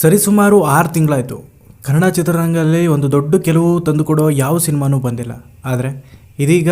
ಸರಿಸುಮಾರು ಆರು ತಿಂಗಳಾಯಿತು. ಕನ್ನಡ ಚಿತ್ರರಂಗದಲ್ಲಿ ಒಂದು ದೊಡ್ಡ ಕೆಲವು ತಂದುಕೊಡೋ ಯಾವ ಸಿನಿಮಾನೂ ಬಂದಿಲ್ಲ. ಆದರೆ ಇದೀಗ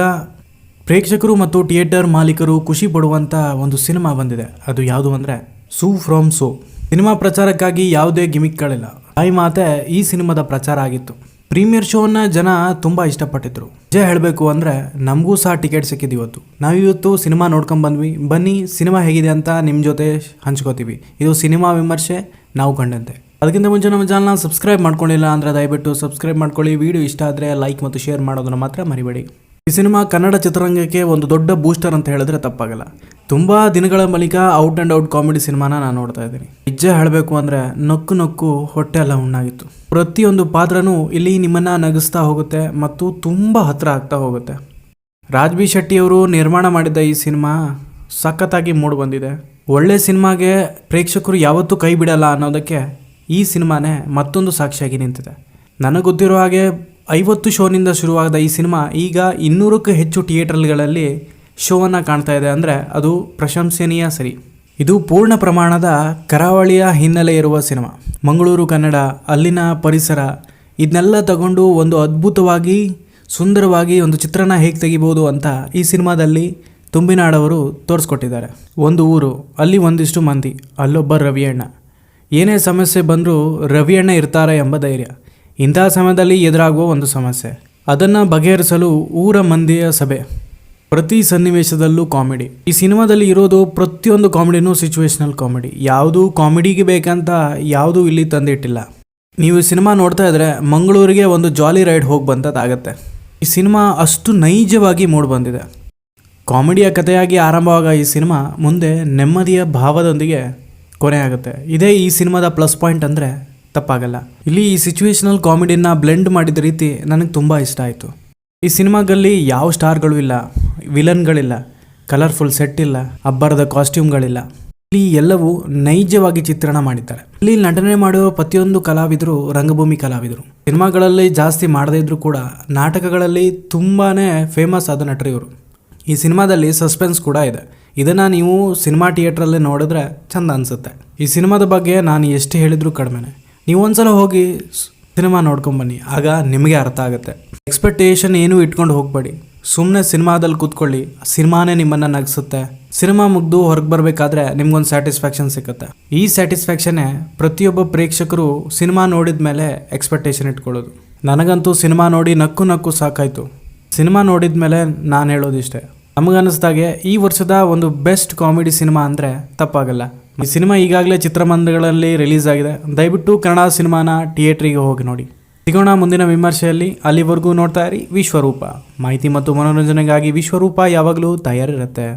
ಪ್ರೇಕ್ಷಕರು ಮತ್ತು ಥಿಯೇಟರ್ ಮಾಲೀಕರು ಖುಷಿ ಪಡುವಂಥ ಒಂದು ಸಿನಿಮಾ ಬಂದಿದೆ. ಅದು ಯಾವುದು ಅಂದರೆ ಸೂ ಫ್ರಮ್ ಸೋ. ಸಿನಿಮಾ ಪ್ರಚಾರಕ್ಕಾಗಿ ಯಾವುದೇ ಗಿಮಿಕ್ಗಳಿಲ್ಲ ತಾಯಿ ಮಾತೆ ಈ ಸಿನಿಮಾದ ಪ್ರಚಾರ ಆಗಿತ್ತು. ಪ್ರೀಮಿಯರ್ ಶೋನ ಜನ ತುಂಬ ಇಷ್ಟಪಟ್ಟಿದ್ರು. ನಿಜ ಹೇಳಬೇಕು ಅಂದರೆ ನಮಗೂ ಸಹ ಟಿಕೆಟ್ ಸಿಕ್ಕಿದ್ದು ಇವತ್ತು. ನಾವಿವತ್ತು ಸಿನಿಮಾ ನೋಡ್ಕೊಂಡು ಬಂದ್ವಿ. ಬನ್ನಿ, ಸಿನಿಮಾ ಹೇಗಿದೆ ಅಂತ ನಿಮ್ಮ ಜೊತೆ ಹಂಚ್ಕೋತೀವಿ. ಇದು ಸಿನಿಮಾ ವಿಮರ್ಶೆ ನಾವು ಕಂಡಂತೆ. ಅದಕ್ಕಿಂತ ಮುಂಚೆ ನಮ್ಮ ಚಾನಲ್ನ ಸಬ್ಸ್ಕ್ರೈಬ್ ಮಾಡ್ಕೊಂಡಿಲ್ಲ ಅಂದರೆ ದಯವಿಟ್ಟು ಸಬ್ಸ್ಕ್ರೈಬ್ ಮಾಡ್ಕೊಳ್ಳಿ. ವಿಡಿಯೋ ಇಷ್ಟ ಆದರೆ ಲೈಕ್ ಮತ್ತು ಶೇರ್ ಮಾಡೋದನ್ನು ಮಾತ್ರ ಮರಿಬೇಡಿ. ಈ ಸಿನಿಮಾ ಕನ್ನಡ ಚಿತ್ರರಂಗಕ್ಕೆ ಒಂದು ದೊಡ್ಡ ಬೂಸ್ಟರ್ ಅಂತ ಹೇಳಿದ್ರೆ ತಪ್ಪಾಗಲ್ಲ. ತುಂಬ ದಿನಗಳ ಬಳಿಕ ಔಟ್ ಆ್ಯಂಡ್ ಔಟ್ ಕಾಮಿಡಿ ಸಿನಿಮಾನ ನಾನು ನೋಡ್ತಾ ಇದ್ದೀನಿ. ನಿಜ ಹೇಳಬೇಕು ಅಂದರೆ ನಕ್ಕು ನಕ್ಕು ಹೊಟ್ಟೆ ಎಲ್ಲ ಉಣ್ಣಾಗಿತ್ತು. ಪ್ರತಿಯೊಂದು ಪಾತ್ರನೂ ಇಲ್ಲಿ ನಿಮ್ಮನ್ನು ನಗಿಸ್ತಾ ಹೋಗುತ್ತೆ ಮತ್ತು ತುಂಬ ಹತ್ತಿರ ಆಗ್ತಾ ಹೋಗುತ್ತೆ. ರಾಜ್ ಬಿ ಶೆಟ್ಟಿಯವರು ನಿರ್ಮಾಣ ಮಾಡಿದ್ದ ಈ ಸಿನಿಮಾ ಸಖತ್ತಾಗಿ ಮೂಡಿ ಬಂದಿದೆ. ಒಳ್ಳೆ ಸಿನಿಮಾಗೆ ಪ್ರೇಕ್ಷಕರು ಯಾವತ್ತೂ ಕೈ ಬಿಡಲ್ಲ ಅನ್ನೋದಕ್ಕೆ ಈ ಸಿನಿಮಾನೇ ಮತ್ತೊಂದು ಸಾಕ್ಷಿಯಾಗಿ ನಿಂತಿದೆ. ನನಗೆ ಗೊತ್ತಿರೋ ಹಾಗೆ ಐವತ್ತು ಶೋನಿಂದ ಶುರುವಾದ ಈ ಸಿನಿಮಾ ಈಗ ಇನ್ನೂರಕ್ಕೂ ಹೆಚ್ಚು ಥಿಯೇಟರ್ಗಳಲ್ಲಿ ಶೋವನ್ನು ಕಾಣ್ತಾ ಇದೆ ಅಂದರೆ ಅದು ಪ್ರಶಂಸನೀಯ ಸರಿ. ಇದು ಪೂರ್ಣ ಪ್ರಮಾಣದ ಕರಾವಳಿಯ ಹಿನ್ನೆಲೆ ಇರುವ ಸಿನಿಮಾ. ಮಂಗಳೂರು, ಕನ್ನಡ, ಅಲ್ಲಿನ ಪರಿಸರ ಇದನ್ನೆಲ್ಲ ತಗೊಂಡು ಒಂದು ಅದ್ಭುತವಾಗಿ, ಸುಂದರವಾಗಿ ಒಂದು ಚಿತ್ರಣ ಹೇಗೆ ತೆಗಿಬೋದು ಅಂತ ಈ ಸಿನಿಮಾದಲ್ಲಿ ತುಂಬಿನಾಡವರು ತೋರಿಸ್ಕೊಟ್ಟಿದ್ದಾರೆ. ಒಂದು ಊರು, ಅಲ್ಲಿ ಒಂದಿಷ್ಟು ಮಂದಿ, ಅಲ್ಲೊಬ್ಬ ರವಿಯಣ್ಣ. ಏನೇ ಸಮಸ್ಯೆ ಬಂದರೂ ರವಿಯಣ್ಣ ಇರ್ತಾರೆ ಎಂಬ ಧೈರ್ಯ. ಇಂತಹ ಸಮಯದಲ್ಲಿ ಎದುರಾಗುವ ಒಂದು ಸಮಸ್ಯೆ. ಅದನ್ನು ಬಗೆಹರಿಸಲು ಊರ ಮಂದಿಯ ಸಭೆ. ಪ್ರತಿ ಸನ್ನಿವೇಶದಲ್ಲೂ ಕಾಮಿಡಿ. ಈ ಸಿನಿಮಾದಲ್ಲಿ ಇರೋದು ಪ್ರತಿಯೊಂದು ಕಾಮಿಡಿನೂ ಸಿಚುವೇಶ್ನಲ್ ಕಾಮಿಡಿ. ಯಾವುದು ಕಾಮಿಡಿಗೆ ಬೇಕಂತ ಯಾವುದೂ ಇಲ್ಲಿ ತಂದಿಟ್ಟಿಲ್ಲ. ನೀವು ಸಿನಿಮಾ ನೋಡ್ತಾ ಇದ್ರೆ ಮಂಗಳೂರಿಗೆ ಒಂದು ಜಾಲಿ ರೈಡ್ ಹೋಗಿ ಬಂದದ್ದಾಗತ್ತೆ. ಈ ಸಿನಿಮಾ ಅಷ್ಟು ನೈಜವಾಗಿ ಮೂಡಿ ಬಂದಿದೆ. ಕಾಮಿಡಿಯ ಕಥೆಯಾಗಿ ಆರಂಭವಾಗ ಈ ಸಿನಿಮಾ ಮುಂದೆ ನೆಮ್ಮದಿಯ ಭಾವದೊಂದಿಗೆ ಕೊನೆಯಾಗುತ್ತೆ. ಇದೇ ಈ ಸಿನಿಮಾದ ಪ್ಲಸ್ ಪಾಯಿಂಟ್ ಅಂದರೆ ತಪ್ಪಾಗಲ್ಲ. ಇಲ್ಲಿ ಈ ಸಿಚುವೇಶನಲ್ ಕಾಮಿಡಿನ ಬ್ಲೆಂಡ್ ಮಾಡಿದ ರೀತಿ ನನಗೆ ತುಂಬ ಇಷ್ಟ ಆಯಿತು. ಈ ಸಿನಿಮಾದಲ್ಲಿ ಯಾವ ಸ್ಟಾರ್ಗಳು ಇಲ್ಲ, ವಿಲನ್ಗಳಿಲ್ಲ ಕಲರ್ಫುಲ್ ಸೆಟ್ ಇಲ್ಲ, ಅಬ್ಬರದ ಕಾಸ್ಟ್ಯೂಮ್ಗಳಿಲ್ಲ ಇಲ್ಲಿ ಎಲ್ಲವೂ ನೈಜವಾಗಿ ಚಿತ್ರಣ ಮಾಡಿದ್ದಾರೆ. ಇಲ್ಲಿ ನಟನೆ ಮಾಡಿರೋ ಪ್ರತಿಯೊಂದು ಕಲಾವಿದರು ರಂಗಭೂಮಿ ಕಲಾವಿದರು. ಸಿನಿಮಾಗಳಲ್ಲಿ ಜಾಸ್ತಿ ಮಾಡದೇ ಇದ್ರೂ ಕೂಡ ನಾಟಕಗಳಲ್ಲಿ ತುಂಬಾ ಫೇಮಸ್ ಆದ ನಟರು ಇವರು ಈ ಸಿನಿಮಾದಲ್ಲಿ ಸಸ್ಪೆನ್ಸ್ ಕೂಡ ಇದೆ. ಇದನ್ನು ನೀವು ಸಿನಿಮಾ ಥಿಯೇಟ್ರಲ್ಲೇ ನೋಡಿದ್ರೆ ಚಂದ ಅನಿಸುತ್ತೆ. ಈ ಸಿನಿಮಾದ ಬಗ್ಗೆ ನಾನು ಎಷ್ಟು ಹೇಳಿದರೂ ಕಡಿಮೆನೆ. ನೀವು ಒಂದ್ಸಲ ಹೋಗಿ ಸಿನಿಮಾ ನೋಡ್ಕೊಂಬನ್ನಿ ಆಗ ನಿಮಗೆ ಅರ್ಥ ಆಗುತ್ತೆ. ಎಕ್ಸ್ಪೆಕ್ಟೇಷನ್ ಏನೂ ಇಟ್ಕೊಂಡು ಹೋಗಬೇಡಿ. ಸುಮ್ಮನೆ ಸಿನಿಮಾದಲ್ಲಿ ಕೂತ್ಕೊಳ್ಳಿ. ಸಿನಿಮಾನೇ ನಿಮ್ಮನ್ನು ನಗಿಸುತ್ತೆ. ಸಿನಿಮಾ ಮುಗ್ದು ಹೊರಗೆ ಬರಬೇಕಾದ್ರೆ ನಿಮ್ಗೊಂದು ಸ್ಯಾಟಿಸ್ಫ್ಯಾಕ್ಷನ್ ಸಿಗುತ್ತೆ ಈ ಸ್ಯಾಟಿಸ್ಫ್ಯಾಕ್ಷನ್ನೇ ಪ್ರತಿಯೊಬ್ಬ ಪ್ರೇಕ್ಷಕರು ಸಿನಿಮಾ ನೋಡಿದ ಮೇಲೆ ಎಕ್ಸ್ಪೆಕ್ಟೇಷನ್ ಇಟ್ಕೊಳ್ಳೋದು. ನನಗಂತೂ ಸಿನಿಮಾ ನೋಡಿ ನಕ್ಕು ನಕ್ಕು ಸಾಕಾಯಿತು. ಸಿನಿಮಾ ನೋಡಿದ ಮೇಲೆ ನಾನು ಹೇಳೋದಿಷ್ಟೇ ನಮಗನ್ನಿಸ್ದಾಗೆ ಈ ವರ್ಷದ ಒಂದು ಬೆಸ್ಟ್ ಕಾಮಿಡಿ ಸಿನಿಮಾ ಅಂದರೆ ತಪ್ಪಾಗಲ್ಲ. ಈ ಸಿನಿಮಾ ಈಗಾಗಲೇ ಚಿತ್ರಮಂದಿರಗಳಲ್ಲಿ ರಿಲೀಸ್ ಆಗಿದೆ ದಯವಿಟ್ಟು ಕನ್ನಡ ಸಿನಿಮಾನ ಥಿಯೇಟ್ರಿಗೆ ಹೋಗಿ ನೋಡಿ. ಸಿಗೋಣ ಮುಂದಿನ ವಿಮರ್ಶೆಯಲ್ಲಿ. ಅಲ್ಲಿವರೆಗೂ ನೋಡ್ತಾ ಇರಿ ವಿಶ್ವರೂಪ. ಮಾಹಿತಿ ಮತ್ತು ಮನೋರಂಜನೆಗಾಗಿ ವಿಶ್ವರೂಪ ಯಾವಾಗಲೂ ತಯಾರಿರುತ್ತೆ.